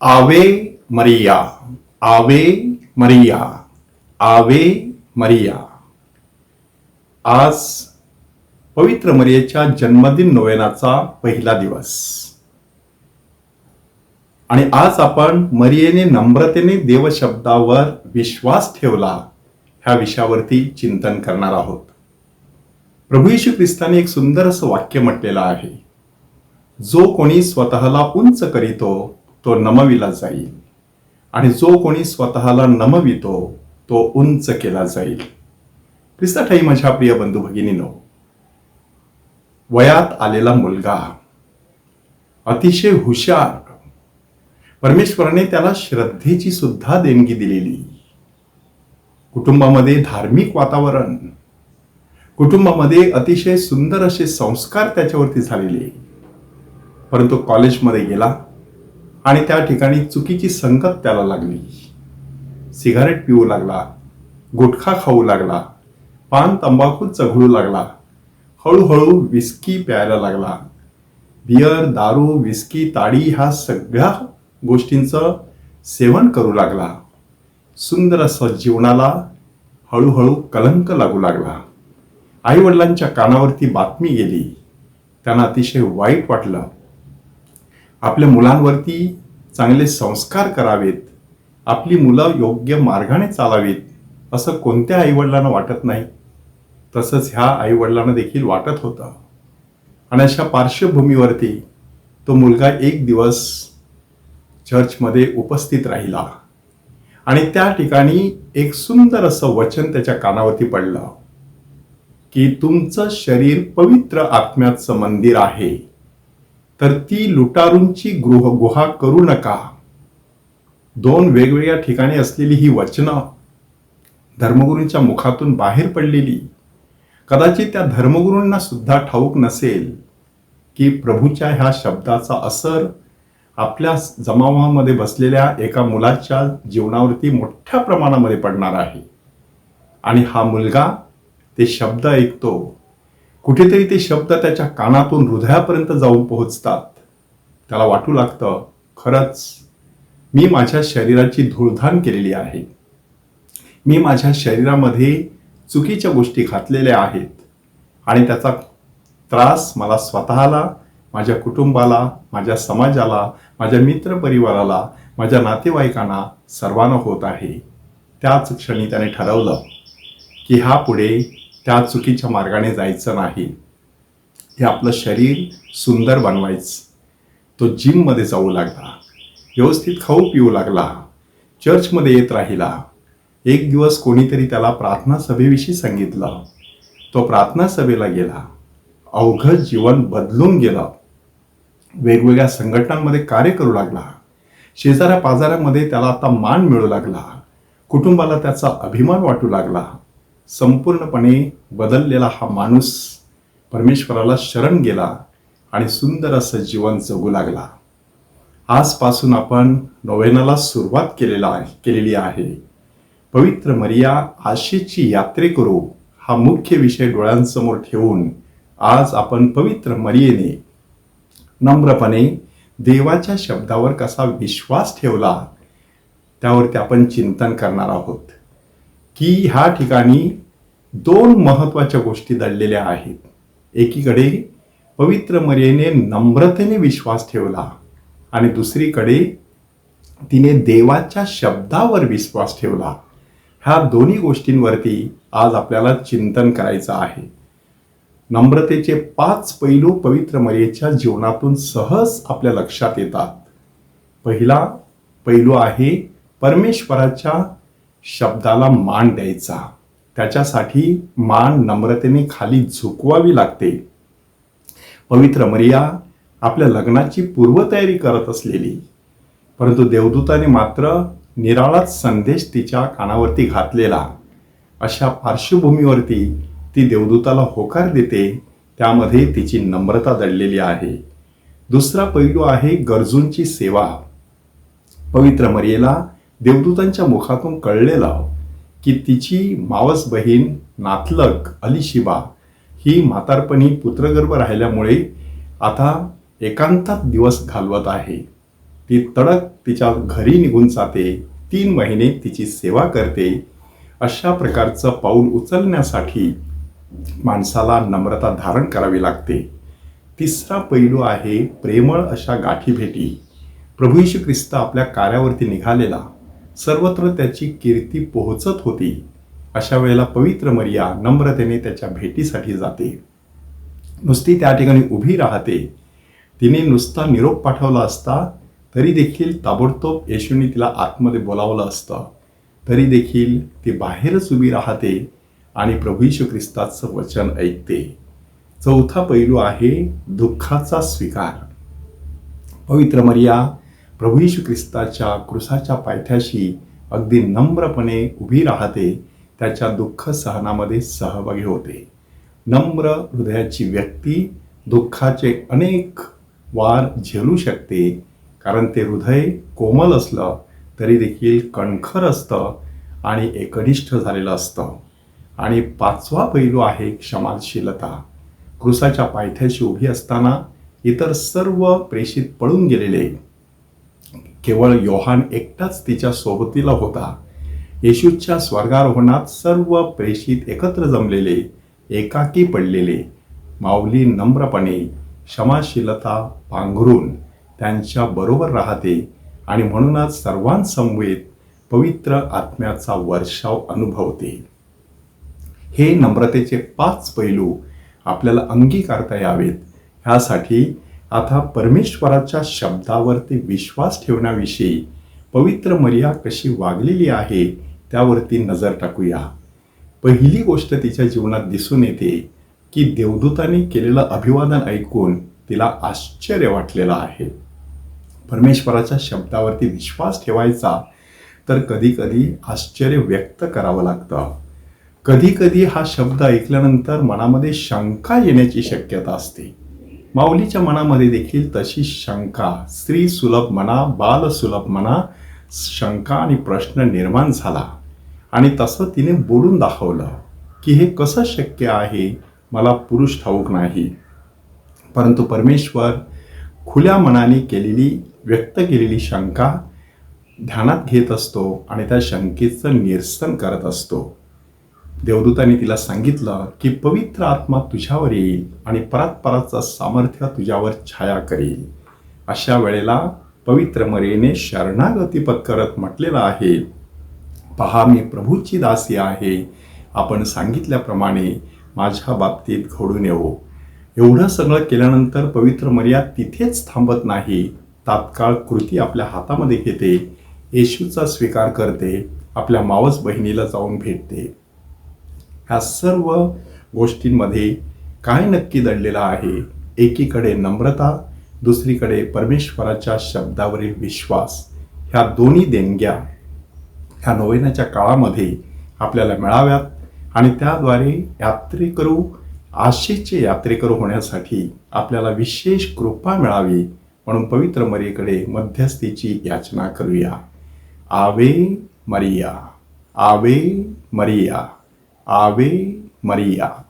आवे मरिया आवे मरिया आवे मरिया. आज पवित्र मरियेच्या जन्मदिन नोवेनाचा पहिला दिवस. आणि आज आपण मरियेने नम्रतेने देवशब्दावर विश्वास ठेवला ह्या विषयावरती चिंतन करणार आहोत. प्रभू यशू ख्रिस्ताने एक सुंदर असं वाक्य म्हटलेलं आहे. जो कोणी स्वतःला उंच करीतो तो नमविला जाईल. आणि जो कोणी स्वतःला नमवितो तो उंच केला जाईल. ख्रिस्ताठाई माझ्या प्रिय बंधू भगिनीनो वयात आलेला मुलगा अतिशय हुशार. परमेश्वराने त्याला श्रद्धेची सुद्धा देणगी दिलेली. कुटुंबामध्ये धार्मिक वातावरण कुटुंबामध्ये अतिशय सुंदर असे संस्कार त्याच्यावरती झालेले. परंतु कॉलेजमध्ये गेला. आणि त्या ठिकाणी चुकीची संगत त्याला लागली. सिगारेट पिऊ लागला गुटखा खाऊ लागला पान तंबाखू चघळू लागला हळूहळू विस्की प्यायला लागला. बियर दारू विस्की ताडी ह्या सगळ्या गोष्टींचं सेवन करू लागला. सुंदर असं जीवनाला हळूहळू कलंक लागू लागला. आईवडिलांच्या कानावरती बातमी गेली. त्यांना अतिशय वाईट वाटलं. आपल्या मुलांवरती चांगले संस्कार करावेत. आपली मुलं योग्य मार्गाने चालावीत असं कोणत्या आईवडिलांना वाटत नाही? तसंच ह्या आईवडिलांना देखील वाटत होतं. आणि अशा पार्श्वभूमीवरती तो मुलगा एक दिवस चर्चमध्ये उपस्थित राहिला. आणि त्या ठिकाणी एक सुंदर असं वचन त्याच्या कानावरती पडलं की तुमचं शरीर पवित्र आत्म्याचं मंदिर आहे. तर ती लुटारूंची गृह गुहा करू नका. दोन वेगवेगळ्या ठिकाणी असलेली ही वचनं धर्मगुरूंच्या मुखातून बाहेर पडलेली कदाचित त्या धर्मगुरूंना सुद्धा ठाऊक नसेल की प्रभूच्या ह्या शब्दाचा असर आपल्या जमावामध्ये बसलेल्या एका मुलाच्या जीवनावरती मोठ्या प्रमाणामध्ये पडणार आहे. आणि हा मुलगा ते शब्द ऐकतो. कुठेतरी ते शब्द त्याच्या कानातून हृदयापर्यंत जाऊन पोहोचतात. त्याला वाटू लागतं खरंच मी माझ्या शरीराची धूळधान केलेली आहे. मी माझ्या शरीरामध्ये चुकीच्या गोष्टी घातलेल्या आहेत आणि त्याचा त्रास मला स्वतःला माझ्या कुटुंबाला माझ्या समाजाला माझ्या मित्रपरिवाराला माझ्या नातेवाईकांना सर्वांना होत आहे. त्याच क्षणी त्याने ठरवलं की हा पुढे त्या चुकीच्या मार्गाने जायचं नाही. हे आपलं शरीर सुंदर बनवायचं. तो जिममध्ये जाऊ लागला. व्यवस्थित खाऊ पिऊ लागला. चर्चमध्ये येत राहिला. एक दिवस कोणीतरी त्याला प्रार्थना सभेविषयी सांगितलं. तो प्रार्थना सभेला गेला. अवघड जीवन बदलून गेलं. वेगवेगळ्या संघटनांमध्ये कार्य करू लागला. शेजाऱ्या पाजाऱ्यामध्ये त्याला आता मान मिळू लागला. कुटुंबाला त्याचा अभिमान वाटू लागला. संपूर्णपणे बदललेला हा माणूस परमेश्वराला शरण गेला आणि सुंदर असं जीवन जगू लागला. आजपासून आपण नोवेनाला सुरुवात केलेला आहे केलेली आहे. पवित्र मरिया आशेची यात्रे करू हा मुख्य विषय डोळ्यांसमोर ठेवून आज आपण पवित्र मरियेने नम्रपणे देवाच्या शब्दावर कसा विश्वास ठेवला त्यावरती आपण चिंतन करणार आहोत. की ह्या ठिकाणी दोन महत्त्वाच्या गोष्टी दडलेल्या आहेत. एकीकडे पवित्र मर्याने नम्रतेने विश्वास ठेवला आणि दुसरीकडे तिने देवाच्या शब्दावर विश्वास ठेवला. ह्या दोन्ही गोष्टींवरती आज आपल्याला चिंतन करायचं आहे. नम्रतेचे पाच पैलू पवित्र मर्याच्या जीवनातून सहज आपल्या लक्षात येतात. पहिला पैलू आहे परमेश्वराच्या शब्दाला मान द्यायचा. त्याच्यासाठी मान नम्रतेने खाली झुकवावी लागते. पवित्र मरिया आपल्या लग्नाची पूर्वतयारी करत असलेली परंतु देवदूताने मात्र निराळाच संदेश तिच्या कानावरती घातलेला. अशा पार्श्वभूमीवरती ती देवदूताला होकार देते त्यामध्ये तिची नम्रता दडलेली आहे. दुसरा पैलू आहे गरजूंची सेवा. पवित्र मरियेला देवदूतांच्या मुखातून कळलेला की तिची मावस बहीण नातलक अलिशिबा ही म्हातारपणी पुत्रगर्भ राहिल्यामुळे आता एकांतात दिवस घालवत आहे. ती तडक तिच्या घरी निघून जाते. तीन महिने तिची सेवा करते. अशा प्रकारचं पाऊल उचलण्यासाठी माणसाला नम्रता धारण करावी लागते. तिसरा पैलू आहे प्रेमळ अशा गाठी भेटी. प्रभू यीशू ख्रिस्त आपल्या कार्यावरती निघालेला. सर्वत्र त्याची कीर्ती पोहोचत होती. अशा वेळेला पवित्र मरिया नम्रतेने त्याच्या भेटीसाठी जाते. नुसती त्या ठिकाणी उभी राहते. तिने नुसता निरोप पाठवला असता तरी देखील ताबडतोब येशूने तिला आतमध्ये बोलावलं असतं. तरी देखील ती बाहेरच उभी राहते आणि प्रभू यशू ख्रिस्ताचं वचन ऐकते. चौथा पैलू आहे दुःखाचा स्वीकार. पवित्र मर्या प्रभू येशू ख्रिस्ताच्या क्रुसाच्या पायथ्याशी अगदी नम्रपणे उभी राहते त्याच्या दुःख सहनामध्ये सहभागी होते. नम्र हृदयाची व्यक्ती दुःखाचे अनेक वार झेलू शकते कारण ते हृदय कोमल असलं तरी देखील कणखर असतं आणि एकनिष्ठ झालेलं असतं. आणि पाचवा पैलू आहे क्षमाशीलता. क्रुसाच्या पायथ्याशी उभी असताना इतर सर्व प्रेषित पळून गेलेले केवळ योहान एकटाच तिच्या सोबतीला होता. येशूच्या स्वर्गारोहणात सर्व प्रेषित एकत्र जमलेले एकाकी पडलेले माऊली नम्रपणे क्षमाशीलता पांघरून त्यांच्या बरोबर राहते आणि म्हणूनच सर्वांसमवेत पवित्र आत्म्याचा वर्षाव अनुभवते. हे नम्रतेचे पाच पैलू आपल्याला अंगीकारता यावेत. ह्यासाठी आता परमेश्वराच्या शब्दावरती विश्वास ठेवण्याविषयी पवित्र मर्या कशी वागलेली आहे त्यावरती नजर टाकूया. पहिली गोष्ट तिच्या जीवनात दिसून येते की देवदूताने केलेलं अभिवादन ऐकून तिला आश्चर्य वाटलेलं आहे. परमेश्वराच्या शब्दावरती विश्वास ठेवायचा तर कधीकधी आश्चर्य व्यक्त करावं लागतं. कधीकधी हा शब्द ऐकल्यानंतर मनामध्ये शंका येण्याची शक्यता असते. माऊलीच्या मनामध्ये देखील तशी शंका स्त्री सुलभ म्हणा बाल सुलभ म्हणा शंका आणि प्रश्न निर्माण झाला. आणि तसं तिने बोलून दाखवलं की हे कसं शक्य आहे? मला पुरुष ठाऊक नाही. परंतु परमेश्वर खुल्या मनाने केलेली व्यक्त केलेली शंका ध्यानात घेत असतो आणि त्या शंकेचं निरसन करत असतो. देवदूताने तिला सांगितलं की पवित्र आत्मा तुझ्यावर येईल आणि परात्पराचा सामर्थ्य तुझ्यावर छाया करेल. अशा वेळेला पवित्र मरेने शरणागती पत्करत म्हटलेलं आहे पहा मी प्रभूची दासी आहे. आपण सांगितल्याप्रमाणे माझ्या बाबतीत घडून येऊ एवढं सगळं केल्यानंतर पवित्र मर्या तिथेच थांबत नाही. तात्काळ कृती आपल्या हातामध्ये घेते येशूचा स्वीकार करते आपल्या मावस बहिणीला जाऊन भेटते. ह्या सर्व गोष्टींमध्ये काय नक्की दडलेलं आहे? एकीकडे नम्रता दुसरीकडे परमेश्वराच्या शब्दावरील विश्वास. ह्या दोन्ही देणग्या ह्या नोवेनाच्या काळामध्ये आपल्याला मिळाव्यात आणि त्याद्वारे यात्रेकरू आशेचे यात्रेकरू होण्यासाठी आपल्याला विशेष कृपा मिळावी म्हणून पवित्र मरीकडे मध्यस्थीची याचना करूया. आवे मरिया आवे मरिया. आवे मरिया।